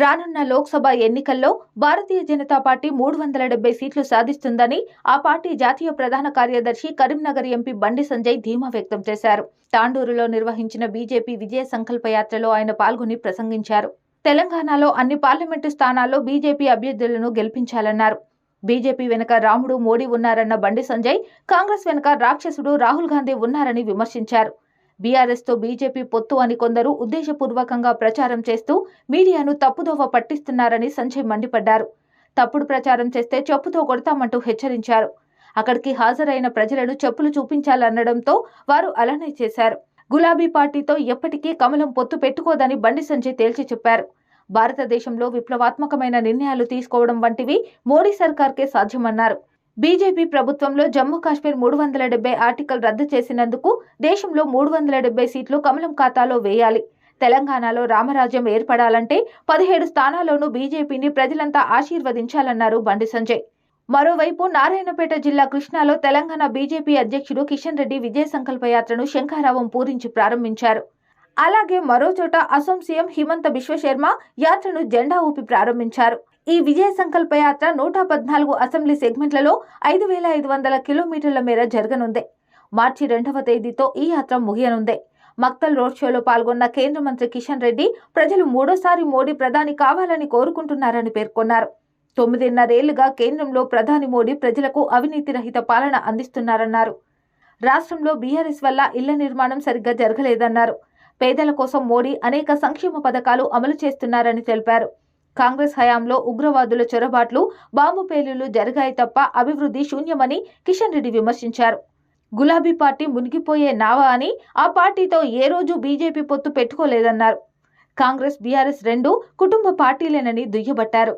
రానున్న లోక్సభ ఎన్నికల్లో భారతీయ జనతా పార్టీ మూడు వందల డెబ్బై సీట్లు సాధిస్తుందని ఆ పార్టీ జాతీయ ప్రధాన కార్యదర్శి కరీంనగర్ ఎంపీ బండి సంజయ్ ధీమా వ్యక్తం చేశారు. తాండూరులో నిర్వహించిన బీజేపీ విజయ సంకల్ప యాత్రలో ఆయన పాల్గొని ప్రసంగించారు. తెలంగాణలో అన్ని పార్లమెంటు స్థానాల్లో బీజేపీ అభ్యర్థులను గెలిపించాలన్నారు. బీజేపీ వెనుక రాముడు మోడీ ఉన్నారన్న బండి సంజయ్ కాంగ్రెస్ వెనుక రాక్షసుడు రాహుల్ గాంధీ ఉన్నారని విమర్శించారు. బీఆర్ఎస్తో బీజేపీ పొత్తు అని కొందరు ఉద్దేశపూర్వకంగా ప్రచారం చేస్తూ మీడియాను తప్పుదోవ పట్టిస్తున్నారని సంజయ్ మండిపడ్డారు. తప్పుడు ప్రచారం చేస్తే చెప్పుతో కొడతామంటూ హెచ్చరించారు. అక్కడికి హాజరైన ప్రజలను చెప్పులు చూపించాలనడంతో వారు అలానే చేశారు. గులాబీ పార్టీతో ఎప్పటికీ కమలం పొత్తు పెట్టుకోదని బండి సంజయ్ తేల్చి చెప్పారు. భారతదేశంలో విప్లవాత్మకమైన నిర్ణయాలు తీసుకోవడం వంటివి మోడీ సర్కార్కే సాధ్యమన్నారు. బీజేపీ ప్రభుత్వంలో జమ్మూ కాశ్మీర్ మూడు వందల డెబ్బై ఆర్టికల్ రద్దు చేసినందుకు దేశంలో మూడు వందల డెబ్బై సీట్లు కమలం ఖాతాలో వేయాలి. తెలంగాణలో రామరాజ్యం ఏర్పడాలంటే పదిహేడు స్థానాల్లోనూ బీజేపీని ప్రజలంతా ఆశీర్వదించాలన్నారు బండి సంజయ్. మరోవైపు నారాయణపేట జిల్లా కృష్ణాలో తెలంగాణ బీజేపీ అధ్యక్షుడు కిషన్ రెడ్డి విజయ సంకల్ప యాత్రను శంఖారావం పూరించి ప్రారంభించారు. అలాగే మరోచోట అసోం సీఎం హిమంత బిశ్వశర్మ యాత్రను జెండా ఊపి ప్రారంభించారు. ఈ విజయ సంకల్ప యాత్ర నూట పద్నాలుగు అసెంబ్లీ సెగ్మెంట్లలో ఐదు వేల ఐదు వందల కిలోమీటర్ల మేర జరగనుంది. మార్చి రెండవ తేదీతో ఈ యాత్ర ముగియనుంది. మక్తల్ రోడ్ షోలో పాల్గొన్న కేంద్ర మంత్రి కిషన్ రెడ్డి ప్రజలు మూడోసారి మోడీ ప్రధాని కావాలని కోరుకుంటున్నారని పేర్కొన్నారు. తొమ్మిదిన్నరేళ్ళుగా కేంద్రంలో ప్రధాని మోడీ ప్రజలకు అవినీతి రహిత పాలన అందిస్తున్నారన్నారు. రాష్ట్రంలో బీఆర్ఎస్ వల్ల ఇళ్ళ నిర్మాణం సరిగ్గా జరగలేదన్నారు. పేదల కోసం మోడీ అనేక సంక్షేమ పథకాలు అమలు చేస్తున్నారని తెలిపారు. కాంగ్రెస్ హయాంలో ఉగ్రవాదుల చొరబాట్లు బాంబు పేలుళ్ళు జరిగాయి తప్ప అభివృద్ధి శూన్యమని కిషన్ రెడ్డి విమర్శించారు. గులాబీ పార్టీ మునిగిపోయే నావా అని ఆ పార్టీతో ఏ రోజు బీజేపీ పొత్తు పెట్టుకోలేదన్నారు. కాంగ్రెస్ బీఆర్ఎస్ రెండు కుటుంబ పార్టీలేనని దుయ్యబట్టారు.